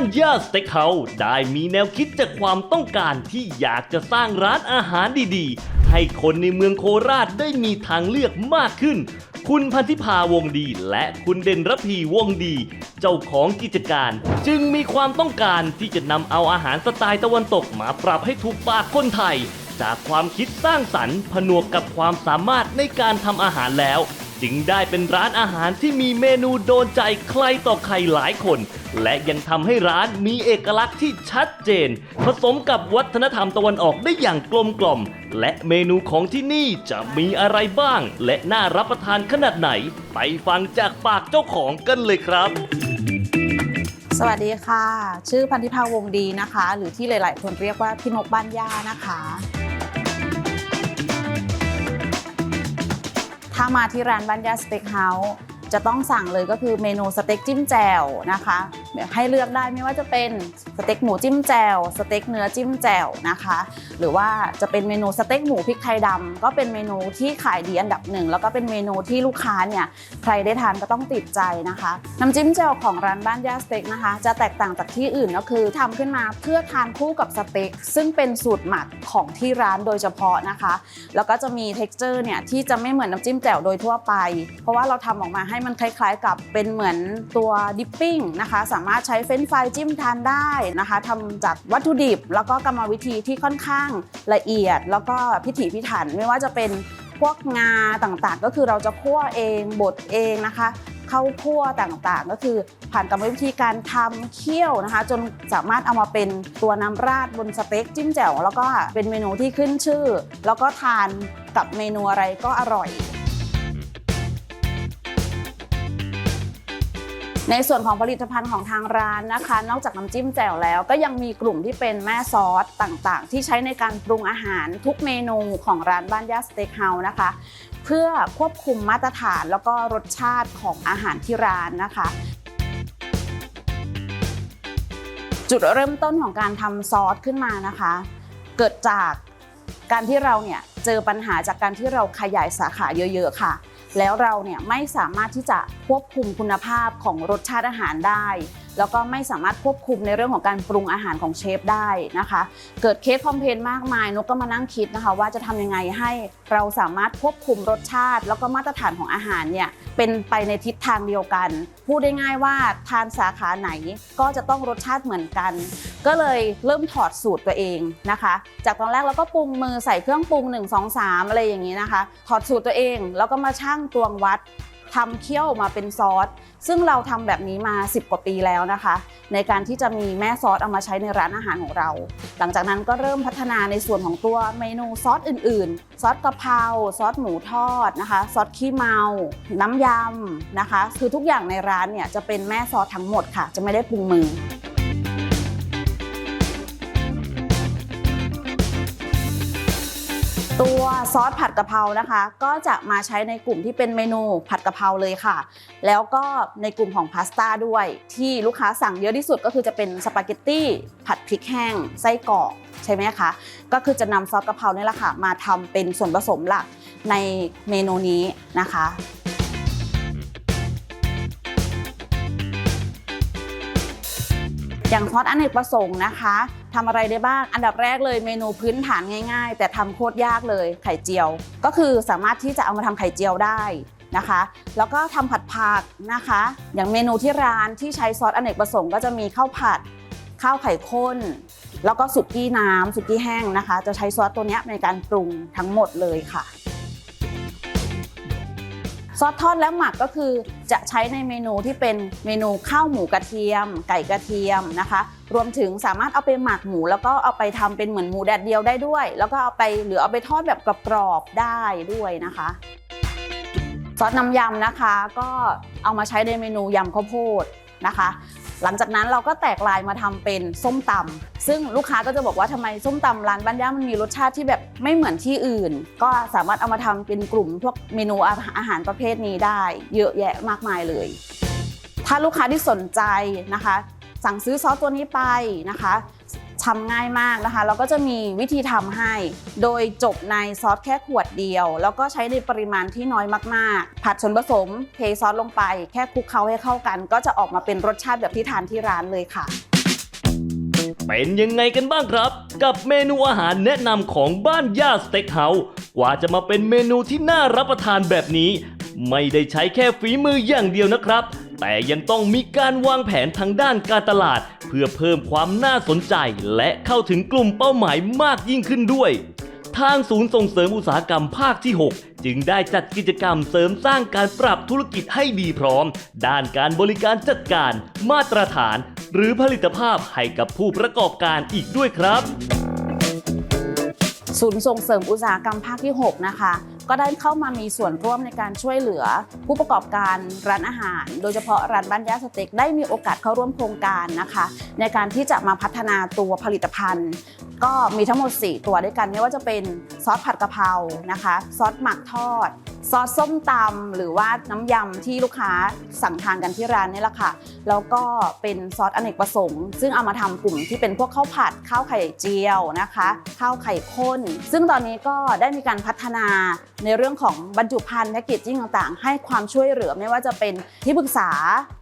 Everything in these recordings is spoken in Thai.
านย่าสเต็กเฮาส์ได้มีแนวคิดจากความต้องการที่อยากจะสร้างร้านอาหารดีๆ ให้คนในเมืองโคราชได้มีทางเลือกมากขึ้น คุณพันธิพาวงดี และคุณเด่นรพีวงดี เจ้าของกิจการ จึงมีความต้องการที่จะนำเอาอาหารสไตล์ตะวันตกมาปรับให้ถูกปากคนไทย จากความคิดสร้างสรรค์ ผนวกกับความสามารถในการทำอาหารแล้ว จึงได้เป็นร้านอาหารที่มีเมนูโดนใจใครต่อใครหลายคน และยังทำให้ร้านมีเอกลักษณ์ที่ชัดเจน ผสมกับวัฒนธรรมตะวันออกได้อย่างกลมกล่อม และเมนูของที่นี่จะมีอะไรบ้าง และน่ารับประทานขนาดไหน ไปฟังจากปากเจ้าของกันเลยครับสวัสดีค่ะ ชื่อพันธิพาวงดีนะคะ หรือที่หลาย ๆ คนเรียกว่าพี่นกบ้านย่านะคะ มาที่ร้านบ้านยาสเต็กเฮาส์จะต้องสั่งเลยก็คือเมนูสเต็กจิ้มแจ่วนะคะ ให้เลือกได้ไม่ว่าจะเป็นสเต็กหมูจิ้มแจ่วสเต็กเนื้อจิ้มแจ่วนะคะ หรือว่าจะเป็นเมนูสเต็กหมูพริกไทยดำก็เป็นเมนูที่ขายดีอันดับหนึ่งแล้วก็เป็นเมนูที่ลูกค้าเนี่ยใครได้ทานก็ต้องติดใจนะคะน้ำจิ้มแจ่วของร้านบ้านย่าสเต็กนะคะ จะแตกต่างจากที่อื่นก็คือทำขึ้นมาเพื่อทานคู่กับสเต็กซึ่งเป็นสูตรหมักของที่ร้านโดยเฉพาะนะคะ แล้วก็จะมี t e x t อร์เนี่ยที่จะไม่เหมือนน้ำจิ้มแจ่วโดยทั่วไป เพราะว่าเราทำออกมาให้มันคล้าย ๆ กับเป็นเหมือนตัวดิปปิ้งนะคะสามารถใช้เฟรนฟรายจิ้มทานได้นะคะทำจากวัตถุดิบ แล้วก็กรรมวิธีที่ค่อนข้างละเอียด แล้วก็พิถีพิถันไม่ว่าจะเป็นพวกงาต่างๆ ก็คือเราจะคั่วเองบดเองนะคะเข้าคั่วต่างๆ ก็คือผ่านกรรมวิธีการทำเคี่ยวนะคะ จนสามารถเอามาเป็นตัวน้ำราดบนสเต็กจิ้มแจ่วแล้วก็เป็นเมนูที่ขึ้นชื่อ แล้วก็ทานกับเมนูอะไรก็อร่อย ในส่วนของผลิตภัณฑ์ของทางร้านนะคะ นอกจากน้ำจิ้มแจ่วแล้ว ก็ยังมีกลุ่มที่เป็นแม่ซอสต่างๆ ที่ใช้ในการปรุงอาหารทุกเมนูของร้านบ้านย่าสเต็กเฮาส์นะคะ เพื่อควบคุมมาตรฐานแล้วก็รสชาติของอาหารที่ร้านนะคะจุดเริ่มต้นของการทำซอสขึ้นมานะคะ เกิดจากการที่เราเนี่ยเจอปัญหาจากการที่เราขยายสาขาเยอะ ๆ ค่ะ แล้วเราเนี่ยไม่สามารถที่จะควบคุมคุณภาพของรสชาติอาหารได้ แล้วก็ไม่สามารถควบคุมในเรื่องของการปรุงอาหารของเชฟได้นะคะ เกิดเคสคอมเพนมากมายนกก็มานั่งคิดนะคะว่าจะทำยังไงให้เราสามารถควบคุมรสชาติ แล้วก็มาตรฐานของอาหารเนี่ยเป็นไปในทิศทางเดียวกัน พูดได้ง่ายว่าทานสาขาไหนก็จะต้องรสชาติเหมือนกัน ก็เลยเริ่มถอดสูตรตัวเองนะคะ จากตอนแรกเราก็ปรุงมือใส่เครื่องปรุง 1 2 3 อะไรอย่างนี้นะคะ ถอดสูตรตัวเองแล้วก็มาชั่งตวงวัด ทำเคี่ยวมาเป็นซอส ซึ่งเราทำแบบนี้มา 10 กว่าปีแล้วนะคะ ในการที่จะมีแม่ซอสเอามาใช้ในร้านอาหารของเรา หลังจากนั้นก็เริ่มพัฒนาในส่วนของตัวเมนูซอสอื่นๆ ซอสกะเพราซอสหมูทอดนะคะ ซอสขี้เมา น้ำยำนะคะ คือทุกอย่างในร้านเนี่ยจะเป็นแม่ซอสทั้งหมดค่ะ จะไม่ได้ปรุงมือ ตัวซอสผัดกะเพรานะคะ ก็จะมาใช้ในกลุ่มที่เป็นเมนูผัดกะเพราเลยค่ะ แล้วก็ในกลุ่มของพาสต้าด้วย ที่ลูกค้าสั่งเยอะที่สุดก็คือจะเป็นสปาเกตตี้ผัดพริกแห้งไส้กรอกใช่ไหมคะก็คือจะนำซอสกะเพรานี่แหละค่ะมาทำเป็นส่วนผสมหลักในเมนูนี้นะคะอย่างซอสอเนกประสงค์นะคะ ทำอะไรได้บ้าง อันดับแรกเลยเมนูพื้นฐานง่าย ๆ แต่ทำโคตรยากเลยไข่เจียว ก็คือสามารถที่จะเอามาทำไข่เจียวได้นะคะ แล้วก็ทำผัดผักนะคะ อย่างเมนูที่ร้านที่ใช้ซอสอเนกประสงค์ก็จะมีข้าวผัด ข้าวไข่ข้น แล้วก็สุกี้น้ำสุกี้แห้งนะคะ จะใช้ซอสตัวนี้ในการปรุงทั้งหมดเลยค่ะ ซอสทอดและหมักก็คือจะใช้ในเมนูที่เป็นเมนูข้าวหมูกระเทียม ไก่กระเทียมนะคะ รวมถึงสามารถเอาไปหมักหมู แล้วก็เอาไปทำเป็นเหมือนหมูแดดเดียวได้ด้วย แล้วก็เอาไปหรือเอาไปทอดแบบกรอบๆได้ด้วยนะคะซอสน้ำยำนะคะ ก็เอามาใช้ในเมนูยำข้าวโพดนะคะ หลังจากนั้นเราก็แตกลายมาทำเป็นส้มตำซึ่งลูกค้าก็จะบอกว่าทำไมส้มตำร้านบ้านย่ามันมีรสชาติที่แบบไม่เหมือนที่อื่น ก็สามารถเอามาทำเป็นกลุ่มพวกเมนูอาหารประเภทนี้ได้ เยอะแยะมากมายเลย ถ้าลูกค้าที่สนใจนะคะ สั่งซื้อซอสตัวนี้ไปนะคะ ทำง่ายมากนะคะเราก็จะมีวิธีทำให้ โดยจบในซอสแค่ขวดเดียว แล้วก็ใช้ในปริมาณที่น้อยมากๆ ผัดส่วนผสมเทซอสลงไป แค่คลุกเคล้าให้เข้ากัน ก็จะออกมาเป็นรสชาติแบบที่ทานที่ร้านเลยค่ะ เป็นยังไงกันบ้างครับ กับเมนูอาหารแนะนำของบ้านย่าสเต็กเฮาส์กว่าจะมาเป็นเมนูที่น่ารับประทานแบบนี้ ไม่ได้ใช้แค่ฝีมืออย่างเดียวนะครับ แต่ยังต้องมีการวางแผนทางด้านการตลาด เพื่อเพิ่มความน่าสนใจ และเข้าถึงกลุ่มเป้าหมายมากยิ่งขึ้นด้วย ทางศูนย์ส่งเสริมอุตสาหกรรมภาคที่ 6 จึงได้จัดกิจกรรมเสริมสร้างการปรับธุรกิจให้ดีพร้อม ด้านการบริการจัดการ มาตรฐาน หรือผลิตภาพให้กับผู้ประกอบการอีกด้วยครับศูนย์ส่งเสริมอุตสาหกรรมภาคที่ 6 นะคะก็ได้เข้ามามีส่วนร่วมในการช่วยเหลือ ผู้ประกอบการร้านอาหาร โดยเฉพาะร้านบ้านย่าสเต็กได้มีโอกาสเข้าร่วมโครงการนะคะ ในการที่จะมาพัฒนาตัวผลิตภัณฑ์ ก็มีทั้งหมด 4 ตัวด้วยกันไม่ว่าจะเป็นซอสผัดกะเพรานะคะ ซอสหมักทอด ซอสส้มตำหรือว่าน้ำยำที่ลูกค้าสั่งทานกันที่ร้านนี่แหละค่ะ แล้วก็เป็นซอสอเนกประสงค์ ซึ่งเอามาทำกลุ่มที่เป็นพวกข้าวผัดข้าวไข่เจียวนะคะข้าวไข่ข้น ซึ่งตอนนี้ก็ได้มีการพัฒนาในเรื่องของบรรจุภัณฑ์แพคเกจจิ้งต่างๆ ให้ความช่วยเหลือไม่ว่าจะเป็นที่ปรึกษา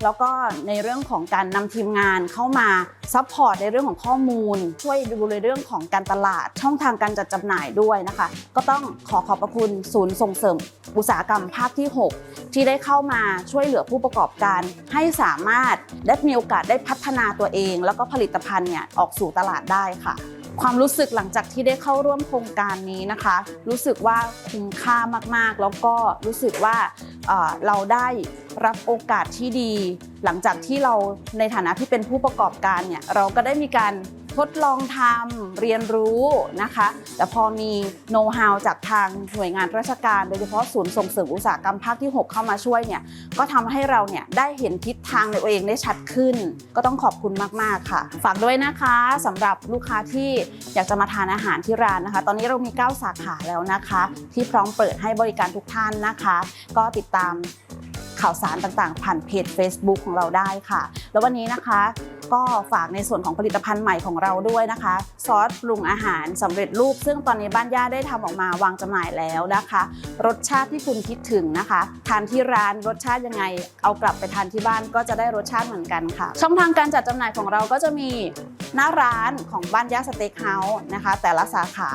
แล้วก็ในเรื่องของการนำทีมงานเข้ามาซัพพอร์ตในเรื่องของข้อมูล ช่วยดูในเรื่องของการตลาดช่องทางการจัดจำหน่ายด้วยนะคะ ก็ต้องขอขอบพระคุณศูนย์ส่งเสริมอุตสาหกรรมภาคที่ 6 ที่ได้เข้ามาช่วยเหลือผู้ประกอบการ ให้สามารถได้มีโอกาสได้พัฒนาตัวเอง แล้วก็ผลิตภัณฑ์เนี่ยออกสู่ตลาดได้ค่ะ ความรู้สึกหลังจากที่ได้เข้าร่วมโครงการนี้นะคะ รู้สึกว่าคุ้มค่ามากๆ แล้วก็รู้สึกว่าเอ่อเราได้รับโอกาสที่ดี หลังจากที่เราในฐานะที่เป็นผู้ประกอบการเนี่ยเราก็ได้มีการ ทดลองทำเรียนรู้นะคะ แต่พอมีโน้ตฮาวจากทางหน่วยงานราชการ โดยเฉพาะศูนย์ส่งเสริมอุตสาหกรรมภาคที่ 6 เข้ามาช่วยเนี่ยก็ทำให้เราเนี่ยได้เห็นทิศทางในตัวเองได้ชัดขึ้น ก็ต้องขอบคุณมาก ๆ ค่ะ ฝากด้วยนะคะสำหรับลูกค้าที่อยากจะมาทานอาหารที่ร้านนะคะ ตอนนี้เรามี 9 สาขาแล้วนะคะ ที่พร้อมเปิดให้บริการทุกท่านนะคะ ก็ติดตามข่าวสารต่างๆ ผ่านเพจ Facebook ของเราได้ค่ะ แล้ววันนี้นะคะ ก็ฝากในส่วนของผลิตภัณฑ์ใหม่ของเราด้วยนะคะ ซอสปรุงอาหารสำเร็จรูป ซึ่งตอนนี้บ้านย่าได้ทำออกมาวางจำหน่ายแล้วนะคะ รสชาติที่คุณคิดถึงนะคะทานที่ร้านรสชาติยังไง เอากลับไปทานที่บ้านก็จะได้รสชาติเหมือนกันค่ะ ช่องทางการจัดจำหน่ายของเราก็จะมีหน้าร้านของบ้านย่าสเต็กเฮาส์นะคะ แต่ละสาขา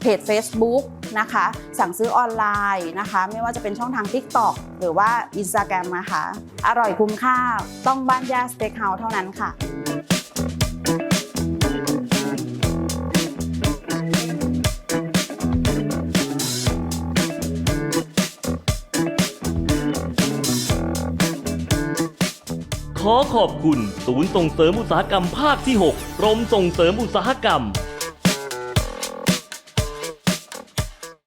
เพจ Facebook นะคะ สั่งซื้อออนไลน์นะคะ ไม่ว่าจะเป็นช่องทาง TikTok หรือว่า Instagram นะคะ อร่อยคุ้มค่าต้องบ้านย่าสเต็กเฮาส์เท่านั้นค่ะขอขอบคุณ ศูนย์ส่งเสริมอุตสาหกรรมภาคที่ 6 กรมส่งเสริมอุตสาหกรรม